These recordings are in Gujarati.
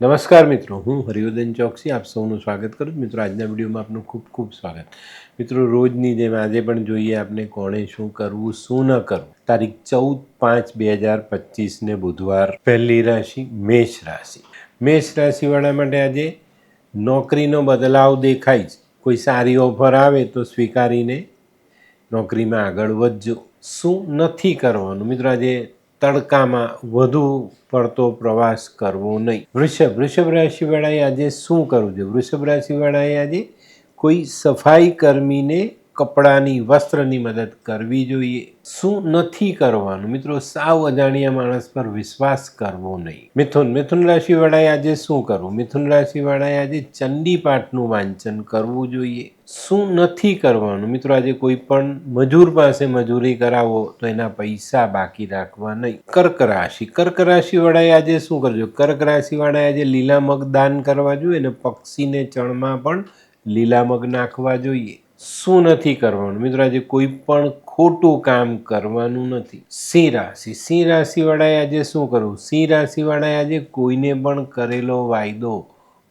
નમસ્કાર મિત્રો, હું હરિવર્ધન ચોકસી, આપ સૌનું સ્વાગત કરું છું. મિત્રો, આજના વિડીયોમાં આપનું ખૂબ ખૂબ સ્વાગત. મિત્રો, રોજની જેમ આજે પણ જોઈએ આપણે કોણે શું કરવું, શું ન કરવું. તારીખ ચૌદ પાંચ બે હજાર પચીસને બુધવાર, પહેલી રાશિ, મેષ રાશિ. મેષ રાશિવાળા માટે આજે નોકરીનો બદલાવ દેખાય છે. કોઈ સારી ઓફર આવે તો સ્વીકારીને નોકરીમાં આગળ વધજો. શું નથી કરવાનું? મિત્રો, આજે તડકામાં વધુ પડતો પ્રવાસ કરવો નહીં. વૃષભ વૃષભ રાશિવાળાએ આજે શું કરવું જોઈએ વૃષભ રાશિવાળાએ આજે કોઈ સફાઈ કર્મીને કપડાની, વસ્ત્રની મદદ કરવી જોઈએ. શું નથી કરવાનું? મિત્રો, સાવ અજાણ્યા માણસ પર વિશ્વાસ કરવો નહીં. મિથુન મિથુન રાશિવાળાએ આજે શું કરવું? મિથુન રાશિવાળાએ આજે ચંડી પાઠનું વાંચન કરવું જોઈએ. શું નથી કરવાનું? મિત્રો, આજે કોઈ પણ મજૂર પાસે મજૂરી કરાવો તો એના પૈસા બાકી રાખવા નહીં. કર્ક રાશિ. કર્ક રાશિવાળાએ આજે શું કરજો? કર્ક રાશિવાળાએ આજે લીલા મગ દાન કરવા જોઈએ અને પક્ષીને ચણમાં પણ લીલા મગ નાખવા જોઈએ. શું નથી કરવાનું? મિત્રો, આજે કોઈ પણ ખોટું કામ કરવાનું નથી. સિંહ રાશિ. સિંહ રાશિવાળાએ આજે શું કરવું? સિંહ રાશિવાળાએ આજે કોઈને પણ કરેલો વાયદો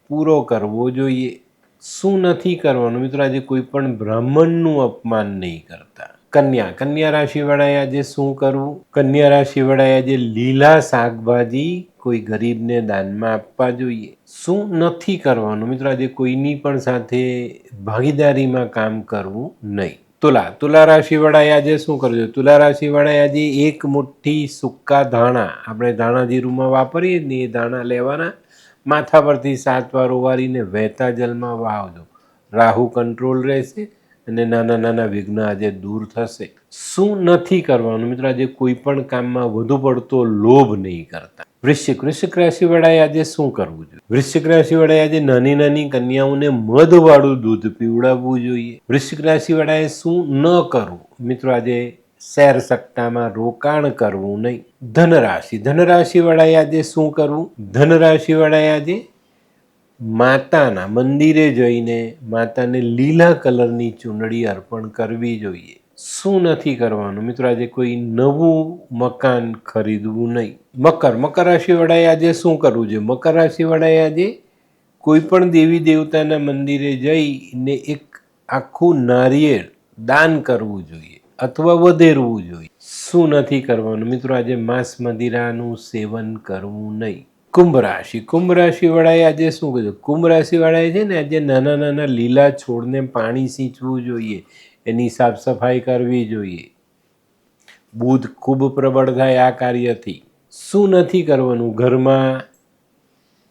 પૂરો કરવો જોઈએ. શું નથી કરવાનું? મિત્રો, આજે કોઈ પણ બ્રાહ્મણનું અપમાન નહીં કરતા. કન્યા. કન્યા રાશિવાળાએ આજે શું કરવું? કન્યા રાશિવાળાએ આજે લીલા શાકભાજી કોઈ ગરીબને દાનમાં આપવા જોઈએ? શું નથી કરવાનું? મિત્રો, આજે કોઈની પણ સાથે ભાગીદારીમાં કામ કરવું નહીં. તુલા તુલા રાશિવાળાએ આજે શું કરજો તુલા રાશિવાળાએ આજે એક મુઠ્ઠી સૂકા ધાણા. આપણે ધાણા જીરુમાં વાપરીએ ને એ ધાણા લેવાના. માથા પરથી સાત વાર ઓવારીને વહેતા જલમાં વાવજો. રાહુ કંટ્રોલ રહેશે અને નાના નાના વિઘ્ન આજે દૂર થશે. શું નથી કરવાનું? મિત્રો, આજે કોઈ પણ કામમાં વધુ પડતો લોભ નહીં કરતા. વૃશ્ચિક વૃશ્ચિક રાશિવાળાએ આજે શું કરવું જોઈએ? વૃશ્ચિક રાશિવાળાએ આજે નાની નાની કન્યાઓને મધવાળું દૂધ પીવડાવવું જોઈએ. વૃશ્ચિક રાશિવાળાએ શું ન કરવું? મિત્રો, આજે શેર સટ્ટામાં રોકાણ કરવું નહીં. ધનરાશિ ધનરાશિવાળાએ આજે શું કરવું? ધનરાશિવાળાએ આજે માતાના મંદિરે જઈને માતાને લીલા કલરની ચૂંદડી અર્પણ કરવી જોઈએ. શું નથી કરવાનું? મિત્રો, આજે કોઈ નવું મકાન ખરીદવું નહીં. મકર મકર રાશિવાળાએ આજે શું કરવું જોઈએ? મકર રાશિવાળાએ આજે કોઈ પણ દેવી દેવતાના મંદિરે જઈને એક આખું નારિયેળ દાન કરવું જોઈએ અથવા વધેરવું જોઈએ. શું નથી કરવાનું? મિત્રો, આજે માંસ મદિરાનું સેવન કરવું નહીં. કુંભ રાશિ, કુંભ રાશિવાળાએ આજે શું કહ્યું કુંભ રાશિવાળાએ છે ને, આજે નાના નાના લીલા છોડને પાણી સિંચવું જોઈએ. એની સાફ સફાઈ કરવી જોઈએ. બુધ ખૂબ પ્રબળ થાય આ કાર્યથી. શું નથી કરવાનું? ઘરમાં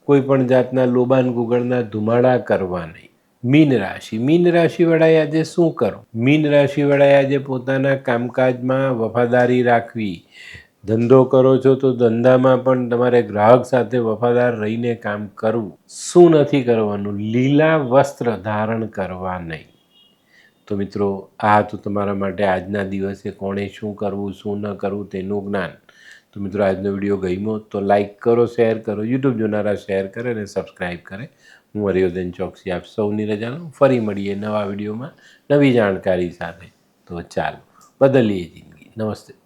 કોઈ પણ જાતના લોબાન ગુગળના ધુમાડા કરવા નહીં. મીન રાશિ. મીન રાશિવાળાએ આજે શું કરો મીન રાશિવાળાએ આજે પોતાના કામકાજમાં વફાદારી રાખવી. ધંધો કરો છો તો ધંધામાં પણ તમારે ગ્રાહક સાથે વફાદાર રહીને કામ કરવું. શું નથી કરવાનું? લીલા વસ્ત્ર ધારણ કરવા નહીં. તો મિત્રો, આ હતું તમારા માટે આજના દિવસે કોણે શું કરવું, શું ન કરવું તેનું જ્ઞાન. તો મિત્રો, આજનો વીડિયો ગમ્યો તો લાઈક કરો, શેર કરો, યુટ્યુબ જોનારા શેર કરે અને સબસ્ક્રાઈબ કરે. હું હરિયોદન ચોકસી આપ સૌની રજાનો ફરી મળીએ નવા વિડીયોમાં નવી જાણકારી સાથે. તો ચાલો, બદલીએ જિંદગી. નમસ્તે.